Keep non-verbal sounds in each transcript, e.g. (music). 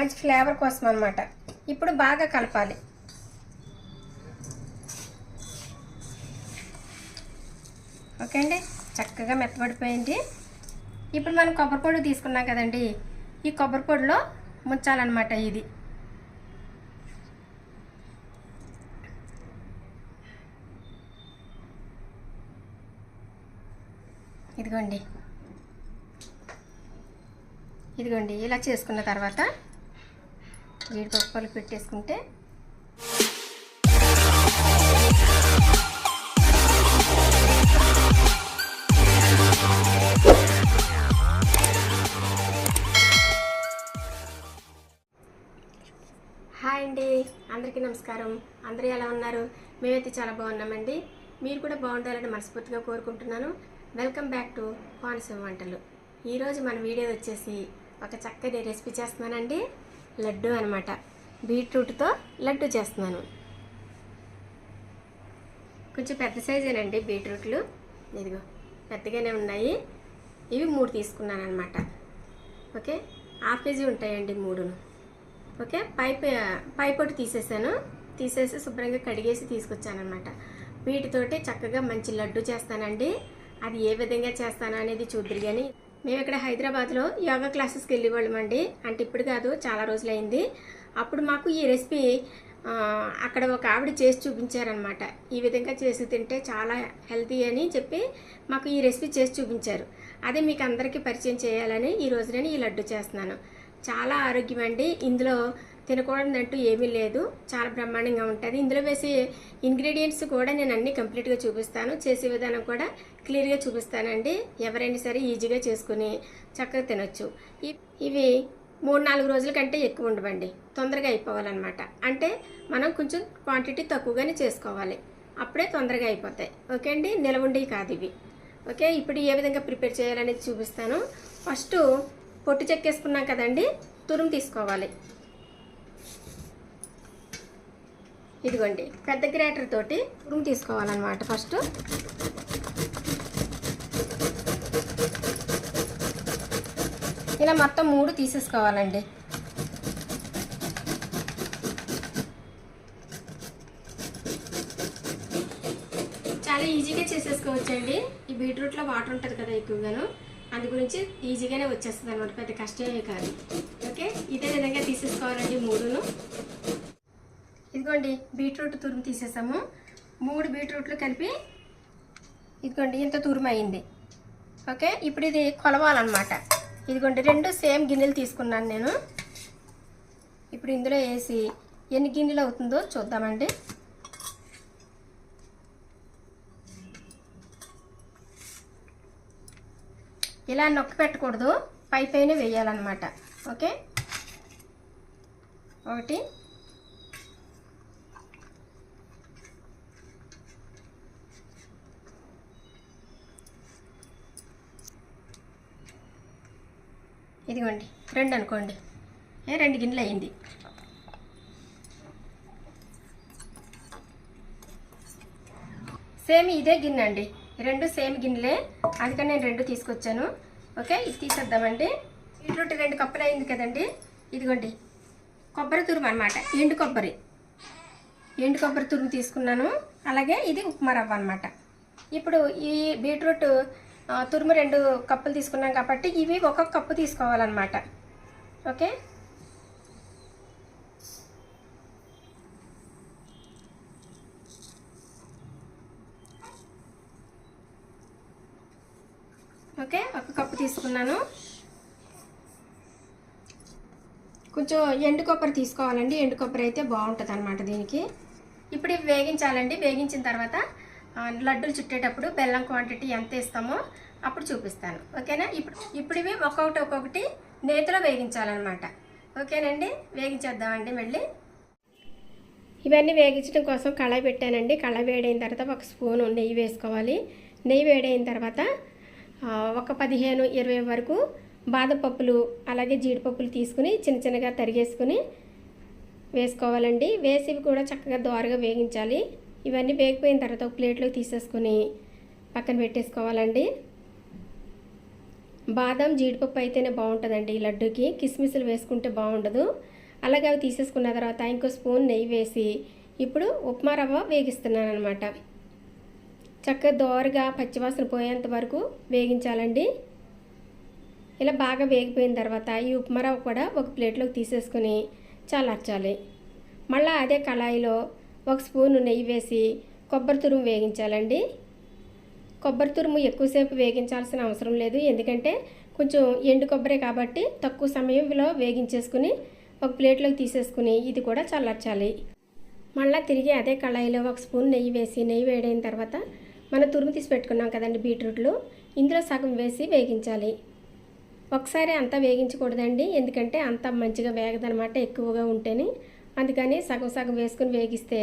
మంచి ఫ్లేవర్ కోసం అనమాట ఇప్పుడు బాగా కలపాలి. ఓకే అండి? చక్కగా మెత్తబడిపోయింది. ఇప్పుడు మనం కొబ్బరి పొడి తీసుకున్నాం కదండి. ఈ కొబ్బరి పొడిలో ముంచాలన్నమాట ఇది. ఇదిగోండి. ఇదిగోండి ఇలా చేసుకున్న తర్వాత జీడిపప్పులు పెట్టేసుకుంటే హాయ్ అండి అందరికీ నమస్కారం. అందరూ ఎలా ఉన్నారు? మేమైతే చాలా బాగున్నామండి. మీరు కూడా బాగుండాలని మనస్ఫూర్తిగా కోరుకుంటున్నాను. వెల్కమ్ బ్యాక్ టు కోనసీమ వంటలు. ఈరోజు మన వీడియో వచ్చేసి ఒక చక్కటి రెసిపీ చేస్తున్నానండి. లడ్డు అనమాట బీట్రూట్తో లడ్డు చేస్తున్నాను. కొంచెం పెద్ద సైజేనండి బీట్రూట్లు. ఇదిగో పెద్దగానే ఉన్నాయి. ఇవి మూడు తీసుకున్నాను అనమాట ఓకే? హాఫ్ కేజీ ఉంటాయండి మూడును. ఓకే? పైప్ పైపొట్టు తీసేసాను. తీసేసి శుభ్రంగా కడిగేసి తీసుకొచ్చాను అనమాట వీటితోటి చక్కగా మంచి లడ్డు చేస్తానండి. అది ఏ విధంగా చేస్తాను అనేది చూద్దరు కానీ మేము ఇక్కడ హైదరాబాద్లో యోగా క్లాసెస్కి వెళ్ళేవాళ్ళమండి. అంటే ఇప్పుడు కాదు చాలా రోజులైంది. అప్పుడు మాకు ఈ రెసిపీ అక్కడ ఒక ఆవిడ చేసి చూపించారనమాట ఈ విధంగా చేసి తింటే చాలా హెల్తీ అని చెప్పి మాకు ఈ రెసిపీ చేసి చూపించారు. అదే మీకు అందరికీ పరిచయం చేయాలని ఈ రోజు నేను ఈ లడ్డు చేస్తున్నాను. చాలా ఆరోగ్యం అండి ఇందులో తినకూడదంటూ ఏమీ లేదు. చాలా బ్రహ్మాండంగా ఉంటుంది. ఇందులో వేసే ఇంగ్రీడియంట్స్ కూడా నేను అన్ని కంప్లీట్గా చూపిస్తాను. చేసే విధానం కూడా క్లియర్గా చూపిస్తానండి. ఎవరైనా సరే ఈజీగా చేసుకుని చక్కగా తినొచ్చు. ఇ- ఇవి మూడు నాలుగు రోజుల కంటే ఎక్కువ ఉండవండి. తొందరగా అయిపోవాలన్నమాట. అంటే మనం కొంచెం క్వాంటిటీ తక్కువగానే చేసుకోవాలి. అప్పుడే తొందరగా అయిపోతాయి. ఓకే అండి? నిలవుండేవి కాదు ఇవి. ఓకే? ఇప్పుడు ఏ విధంగా ప్రిపేర్ చేయాలనేది చూపిస్తాను. ఫస్ట్ పొట్టు చెక్కేసుకున్నాం కదండి. తురుము తీసుకోవాలి. ఇదిగోండి పెద్ద గ్రేటర్ తోటి తురుము తీసుకోవాలన్నమాట ఫస్ట్. ఇలా మొత్తం మూడు తీసేసుకోవాలండి. చాలా ఈజీగా చేసేసుకోవచ్చండి. ఈ బీట్రూట్లో వాటర్ ఉంటుంది కదా ఎక్కువగాను అందు గురించి ఈజీగానే వచ్చేస్తుంది అనమాట పెద్ద కష్టమే కాదు. ఓకే? ఇదే విధంగా తీసేసుకోవాలండి మూడును. ఇదిగోండి బీట్రూట్ తురుము తీసేసాము. మూడు బీట్రూట్లు కలిపి ఇదిగోండి ఇంత తురుము అయింది. ఓకే ఇప్పుడు ఇది కొలవాలన్నమాట. ఇదిగోండి రెండు సేమ్ గిన్నెలు తీసుకున్నాను నేను. ఇప్పుడు ఇందులో వేసి ఎన్ని గిన్నెలు అవుతుందో చూద్దామండి. ఇలా నొక్కి పెట్టకూడదు పై పైన వేయాలన్నమాట. ఓకే? ఒకటి ఇదిగోండి రెండు అనుకోండి. ఏ రెండు గిన్నెలు అయ్యింది. సేమ్ ఇదే గిన్నె అండి. రెండు సేమ్ గిన్నెలే. అందుకని నేను రెండు తీసుకొచ్చాను. ఓకే ఇది తీసేద్దామండి. బీట్రూట్ రెండు కప్పులు అయింది కదండి. ఇదిగోండి కొబ్బరి తురుము అనమాట ఎండు కొబ్బరి. ఎండు కొబ్బరి తురుము తీసుకున్నాను. అలాగే ఇది ఉప్మా రవ్వ అనమాట ఇప్పుడు ఈ బీట్రూట్ తురుము రెండు కప్పులు తీసుకున్నాం కాబట్టి ఇవి ఒక కప్పు తీసుకోవాలన్నమాట. ఓకే? ఓకే? ఒక కప్పు తీసుకున్నాను. కొంచెం ఎండు కొబ్బరి తీసుకోవాలండి. ఎండు కొబ్బరి అయితే బాగుంటుంది అనమాట దీనికి. ఇప్పుడు ఇవి వేగించాలండి. వేగించిన తర్వాత లడ్డూలు చుట్టేటప్పుడు బెల్లం క్వాంటిటీ ఎంత ఇస్తామో అప్పుడు చూపిస్తాను. ఓకేనా? ఇప్పుడు ఇప్పుడు ఇవి ఒక్కొక్కటి ఒక్కొక్కటి నేతిలో వేగించాలన్నమాట. ఓకేనండి? వేగించేద్దామండి మళ్ళీ. ఇవన్నీ వేగించడం కోసం కళాయి పెట్టానండి. కళాయి వేడైన తర్వాత ఒక స్పూన్ నెయ్యి వేసుకోవాలి. నెయ్యి వేడైన తర్వాత ఒక పదిహేను ఇరవై వరకు బాదం పప్పులు అలాగే జీడిపప్పులు తీసుకుని చిన్న చిన్నగా తరిగేసుకుని వేసుకోవాలండి. వేసి కూడా చక్కగా దోరగా వేగించాలి. ఇవన్నీ వేగిపోయిన తర్వాత ఒక ప్లేట్లోకి తీసేసుకొని పక్కన పెట్టేసుకోవాలండి. బాదం జీడిపప్పు అయితేనే బాగుంటుందండి ఈ లడ్డూకి. కిస్మిస్లు వేసుకుంటే బాగుండదు. అలాగే అవి తీసేసుకున్న తర్వాత ఇంకో స్పూన్ నెయ్యి వేసి ఇప్పుడు ఉప్మా రవ్వ వేగిస్తున్నాను అనమాట చక్కగా దోరగా పచ్చివాసన పోయేంత వరకు వేగించాలండి. ఇలా బాగా వేగిపోయిన తర్వాత ఈ ఉప్మా రవ్వ కూడా ఒక ప్లేట్లోకి తీసేసుకుని చల్లార్చాలి. మళ్ళీ అదే కళాయిలో ఒక స్పూన్ నెయ్యి వేసి కొబ్బరి తురుము వేగించాలండి. కొబ్బరి తురుము ఎక్కువసేపు వేగించాల్సిన అవసరం లేదు. ఎందుకంటే కొంచెం ఎండు కొబ్బరే కాబట్టి తక్కువ సమయంలో వేగించేసుకుని ఒక ప్లేట్లోకి తీసేసుకుని ఇది కూడా చల్లార్చాలి. మళ్ళీ తిరిగి అదే కళాయిలో ఒక స్పూన్ నెయ్యి వేసి నెయ్యి వేడైన తర్వాత మనం తురుము తీసి పెట్టుకున్నాం కదండి బీట్రూట్లు. ఇందులో సగం వేసి వేగించాలి. ఒకసారి అంతా వేగించకూడదండి. ఎందుకంటే అంత మంచిగా వేగదనమాట ఎక్కువగా ఉంటేనే. అందుకని సగం సగం వేసుకుని వేగిస్తే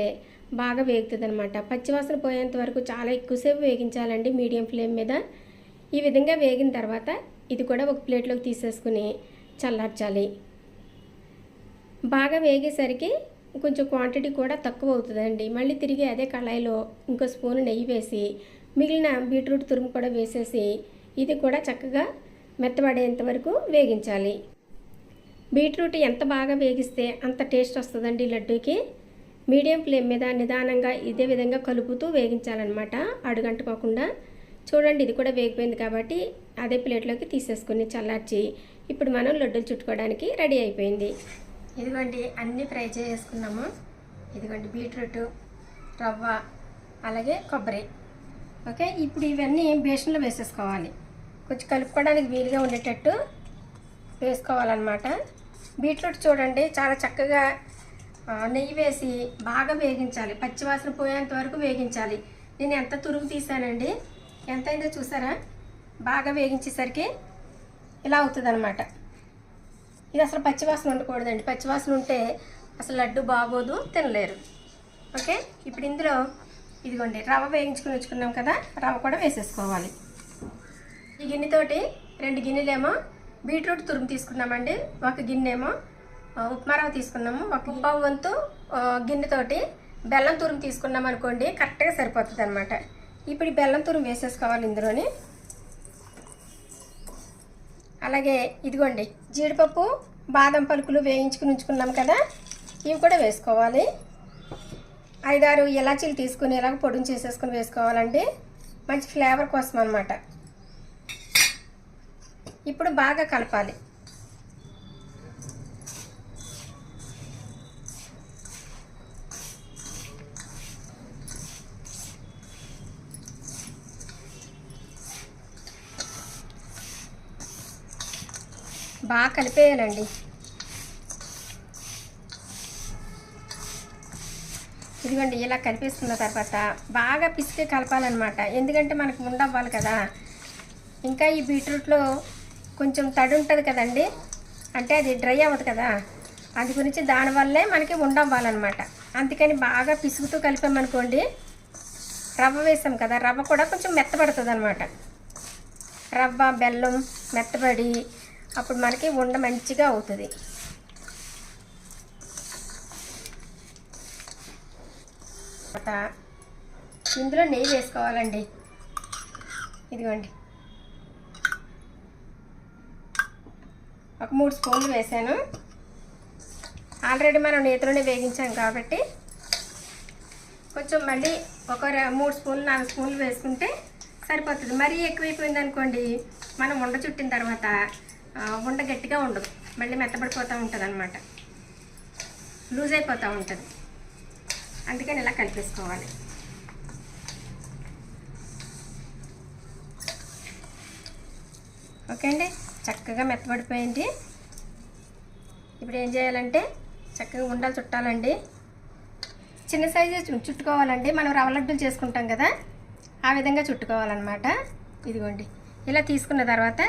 బాగా వేగుతుంది అనమాట పచ్చివాసన పోయేంత వరకు చాలా ఎక్కువసేపు వేగించాలండి మీడియం ఫ్లేమ్ మీద. ఈ విధంగా వేగిన తర్వాత ఇది కూడా ఒక ప్లేట్లోకి తీసేసుకుని చల్లార్చాలి. బాగా వేగేసరికి కొంచెం క్వాంటిటీ కూడా తక్కువ అవుతుందండి మళ్ళీ తిరిగి అదే కళాయిలో ఇంకో స్పూన్ నెయ్యి వేసి మిగిలిన బీట్రూట్ తురుము కూడా వేసేసి ఇది కూడా చక్కగా మెత్తబడేంత వరకు వేగించాలి. బీట్రూట్ ఎంత బాగా వేగిస్తే అంత టేస్ట్ వస్తుందండి లడ్డూకి. మీడియం ఫ్లేమ్ మీద నిదానంగా ఇదే విధంగా కలుపుతూ వేగించాలన్నమాట. అడుగంటుకోకుండా చూడండి ఇది కూడా వేగిపోయింది కాబట్టి అదే ప్లేట్లోకి తీసేసుకుని చల్లార్చి ఇప్పుడు మనం లడ్డూలు చుట్టుకోవడానికి రెడీ అయిపోయింది. ఇదిగోండి అన్నీ ఫ్రై చేసుకున్నాము ఇదిగోండి బీట్రూట్ రవ్వ అలాగే కొబ్బరి. ఓకే ఇప్పుడు ఇవన్నీ బేషన్లో వేసేసుకోవాలి. కొంచెం కలుపుకోవడానికి వీలుగా ఉండేటట్టు వేసుకోవాలన్నమాట. బీట్రూట్ చూడండి చాలా చక్కగా నెయ్యి వేసి బాగా వేగించాలి. పచ్చివాసన పోయేంత వరకు వేగించాలి. నేను ఎంత తురుము తీసానండి? ఎంత అయిందో చూసారా? బాగా వేగించేసరికి ఇలా అవుతుంది అనమాట ఇది అసలు పచ్చివాసన ఉండకూడదండి. పచ్చివాసన ఉంటే అసలు లడ్డు బాగోదు తినలేరు. ఓకే? ఇప్పుడు ఇందులో ఇదిగోండి రవ్వ వేయించుకుని వచ్చుకున్నాం కదా రవ్వ కూడా వేసేసుకోవాలి. ఈ గిన్నెతోటి రెండు గిన్నెలేమో బీట్రూట్ తురుము తీసుకున్నామండి. ఒక గిన్నెమో ఉప్మా రవ్వ తీసుకున్నాము. ఒక పావు వంతు గిన్నెతోటి బెల్లం తురుము తీసుకున్నాం అనుకోండి కరెక్ట్గా సరిపోతుంది అనమాట ఇప్పుడు ఈ బెల్లం తురుము వేసేసుకోవాలి ఇందులోని. అలాగే ఇదిగోండి జీడిపప్పు బాదం పలుకులు వేయించుకుని ఉంచుకున్నాం కదా ఇవి కూడా వేసుకోవాలి. ఐదారు ఇలాచీలు తీసుకుని ఇలాగ పొడిని చేసేసుకుని వేసుకోవాలండి. మంచి ఫ్లేవర్ కోసం అనమాట ఇప్పుడు బాగా కలపాలి. బాగా కలిపేయాలండి. ఇదిగోండి ఇలా కలిపేసుకున్న తర్వాత బాగా పిసికి కలపాలన్నమాట. ఎందుకంటే మనకు ఉండవ్వాలి కదా. ఇంకా ఈ బీట్రూట్లో కొంచెం తడి ఉంటుంది కదండి. అంటే అది డ్రై అవ్వదు కదా. అది గురించి దానివల్లే మనకి ఉండవ్వాలన్నమాట అందుకని బాగా పిసుగుతూ కలిపామనుకోండి రవ్వ వేసాం కదా రవ్వ కూడా కొంచెం మెత్తబడుతుంది అనమాట రవ్వ బెల్లం మెత్తబడి అప్పుడు మనకి ఉండ మంచిగా అవుతుంది. తర్వాత ఇందులో నెయ్యి వేసుకోవాలండి. ఇదిగోండి. ఒక మూడు స్పూన్లు వేసాను. ఆల్రెడీ మనం నేతిలోనే వేగించాం కాబట్టి కొంచెం మళ్ళీ ఒక మూడు స్పూన్లు నాలుగు స్పూన్లు వేసుకుంటే సరిపోతుంది. మరీ ఎక్కువైపోయింది అనుకోండి మనం ఉండ చుట్టిన తర్వాత ఉండ గట్టిగా ఉండదు. మళ్ళీ మెత్తబడిపోతూ ఉంటుంది అనమాట లూజ్ అయిపోతూ ఉంటుంది. అందుకని ఇలా కలిపేసుకోవాలి. ఓకే అండి? చక్కగా మెత్తబడిపోయింది. ఇప్పుడు ఏం చేయాలంటే చక్కగా ఉండలు చుట్టాలండి. చిన్న సైజు చుట్టుకోవాలండి. మనం రవ్వ లడ్డూలు చేసుకుంటాం కదా ఆ విధంగా చుట్టుకోవాలన్నమాట. ఇదిగోండి. ఇలా తీసుకున్న తర్వాత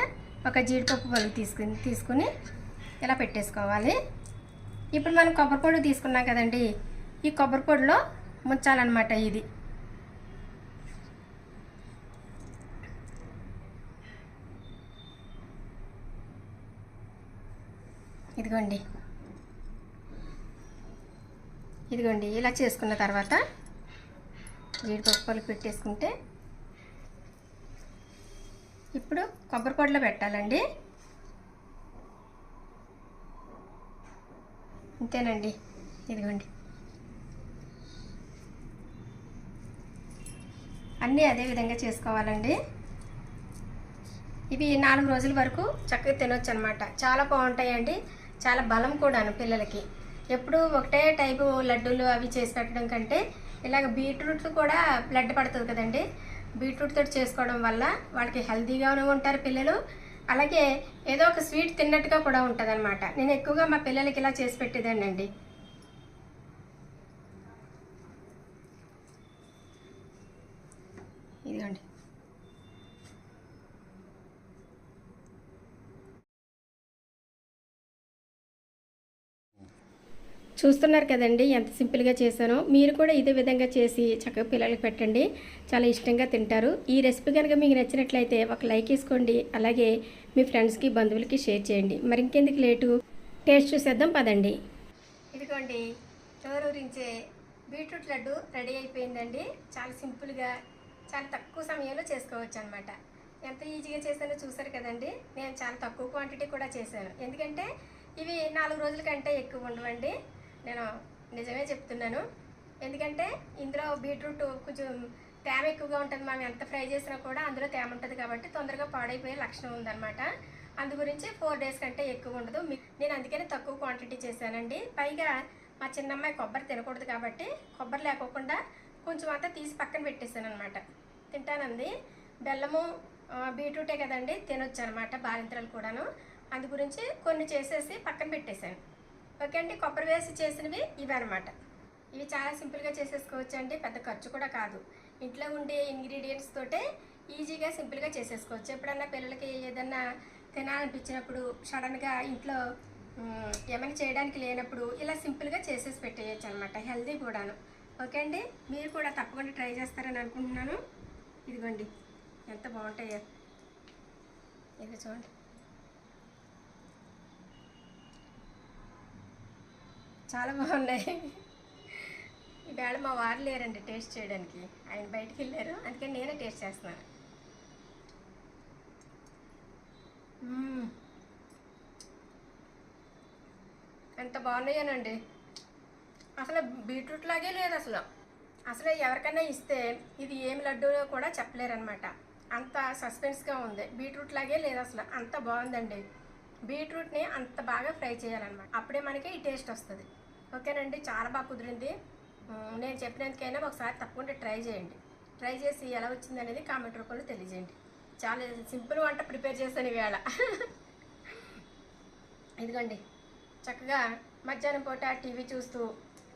ఒక జీడిపప్పు పలుకు తీసుకుని తీసుకుని ఇలా పెట్టేసుకోవాలి. ఇప్పుడు మనం కొబ్బరి పొడి తీసుకున్నాం కదండి ఈ కొబ్బరి పొడిలో ముంచాలన్నమాట ఇది. ఇదిగోండి. ఇదిగోండి ఇలా చేసుకున్న తర్వాత జీడిపప్పు పలుకు పెట్టేసుకుంటే ఇప్పుడు కొబ్బరి పొడిలో పెట్టాలండి. అంతేనండి ఇదిగోండి. అన్నీ అదే విధంగా చేసుకోవాలండి. ఇవి నాలుగు రోజుల వరకు చక్కగా తినొచ్చు అనమాట చాలా బాగుంటాయండి. చాలా బలం కూడాను పిల్లలకి. ఎప్పుడు ఒకటే టైపు లడ్డూలు అవి చేసి పెట్టడం కంటే ఇలాగ బీట్రూట్ కూడా బ్లడ్ పడుతుంది కదండి. బీట్రూట్ తోటి చేసుకోవడం వల్ల వాళ్ళకి హెల్తీగానే ఉంటారు పిల్లలు. అలాగే ఏదో ఒక స్వీట్ తిన్నట్టుగా కూడా ఉంటుంది అనమాట నేను ఎక్కువగా మా పిల్లలకి ఇలా చేసి పెట్టేదానండి అండి ఇదిగోండి. చూస్తున్నారు కదండి ఎంత సింపుల్గా చేశానో. మీరు కూడా ఇదే విధంగా చేసి చక్కగా పిల్లలకి పెట్టండి. చాలా ఇష్టంగా తింటారు. ఈ రెసిపీ కనుక మీకు నచ్చినట్లయితే ఒక లైక్ వేసుకోండి. అలాగే మీ ఫ్రెండ్స్కి బంధువులకి షేర్ చేయండి. మరి ఇంకెందుకు లేటు? టేస్ట్ చూసేద్దాం పదండి. ఇదిగోండి నోరూరించే బీట్రూట్ లడ్డు రెడీ అయిపోయిందండి. చాలా సింపుల్గా చాలా తక్కువ సమయంలో చేసుకోవచ్చు అనమాట ఎంత ఈజీగా చేశానో చూసారు కదండి. నేను చాలా తక్కువ క్వాంటిటీ కూడా చేశాను. ఎందుకంటే ఇవి నాలుగు రోజుల కంటే ఎక్కువ ఉండవండి. నేను నిజమే చెప్తున్నాను. ఎందుకంటే ఇందులో బీట్రూట్ కొంచెం తేమ ఎక్కువగా ఉంటుంది మనం ఎంత ఫ్రై చేసినా కూడా అందులో తేమ ఉంటుంది కాబట్టి తొందరగా పాడైపోయే లక్షణం ఉందన్నమాట. అందు గురించి ఫోర్ డేస్ కంటే ఎక్కువ ఉండదు. నేను అందుకని తక్కువ క్వాంటిటీ చేశానండి. పైగా మా చిన్నమ్మాయి కొబ్బరి తినకూడదు కాబట్టి కొబ్బరి లేకోకుండా కొంచెం అంతా తీసి పక్కన పెట్టేశాను అనమాట తింటానంది. బెల్లము బీట్రూటే కదండి తినొచ్చు అనమాట బాలింతరాలు కూడాను. అందు గురించి కొన్ని చేసేసి పక్కన పెట్టేశాను. ఓకే అండి కొబ్బరి వేసి చేసినవి ఇవి అనమాట ఇవి చాలా సింపుల్గా చేసేసుకోవచ్చు అండి పెద్ద ఖర్చు కూడా కాదు. ఇంట్లో ఉండే ఇంగ్రీడియంట్స్ తోటే ఈజీగా సింపుల్గా చేసేసుకోవచ్చు. ఎప్పుడన్నా పిల్లలకి ఏదన్నా తినాలనిపించినప్పుడు సడన్గా ఇంట్లో ఏమైనా చేయడానికి లేనప్పుడు ఇలా సింపుల్గా చేసేసి పెట్టేయచ్చు అనమాట హెల్దీ కూడాను. ఓకే అండి? మీరు కూడా తప్పకుండా ట్రై చేస్తారని అనుకుంటున్నాను. ఇదిగోండి ఎంత బాగుంటాయో. ఇది చూడండి. చాలా బాగున్నాయి. ఈవేళ మా వారు లేరండి టేస్ట్ చేయడానికి. ఆయన బయటికి వెళ్ళారు. అందుకని నేనే టేస్ట్ చేస్తున్నాను. ఎంత బాగున్నాయోనండి. అసలు బీట్రూట్ లాగే లేదు అసలు. అసలు ఎవరికైనా ఇస్తే ఇది ఏమి లడ్డూనో కూడా చెప్పలేరనమాట అంత సస్పెన్స్గా ఉంది. బీట్రూట్ లాగే లేదు అసలు. అంత బాగుందండి. బీట్రూట్ని అంత బాగా ఫ్రై చేయాలన్నమాట. అప్పుడే మనకి ఈ టేస్ట్ వస్తుంది. ఓకేనండి? చాలా బాగా కుదిరింది. నేను చెప్పినందుకైనా ఒకసారి తప్పకుండా ట్రై చేయండి. ట్రై చేసి ఎలా వచ్చింది అనేది కామెంట్ రూపంలో తెలియజేయండి. చాలా సింపుల్ వంట ప్రిపేర్ చేశాను ఈవేళ (laughs) ఇదిగోండి. చక్కగా మధ్యాహ్నం పూట టీవీ చూస్తూ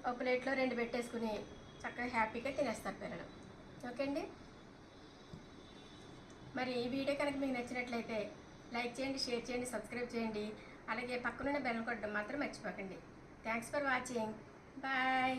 ఒక ప్లేట్లో రెండు పెట్టేసుకుని చక్కగా హ్యాపీగా తినేస్తారు పిల్లలు. ఓకే అండి మరి ఈ వీడియో కనుక మీకు నచ్చినట్లయితే లైక్ చేయండి షేర్ చేయండి సబ్స్క్రైబ్ చేయండి. అలాగే పక్కనున్న బెల్ కొట్టడం మాత్రం మర్చిపోకండి. Thanks for watching bye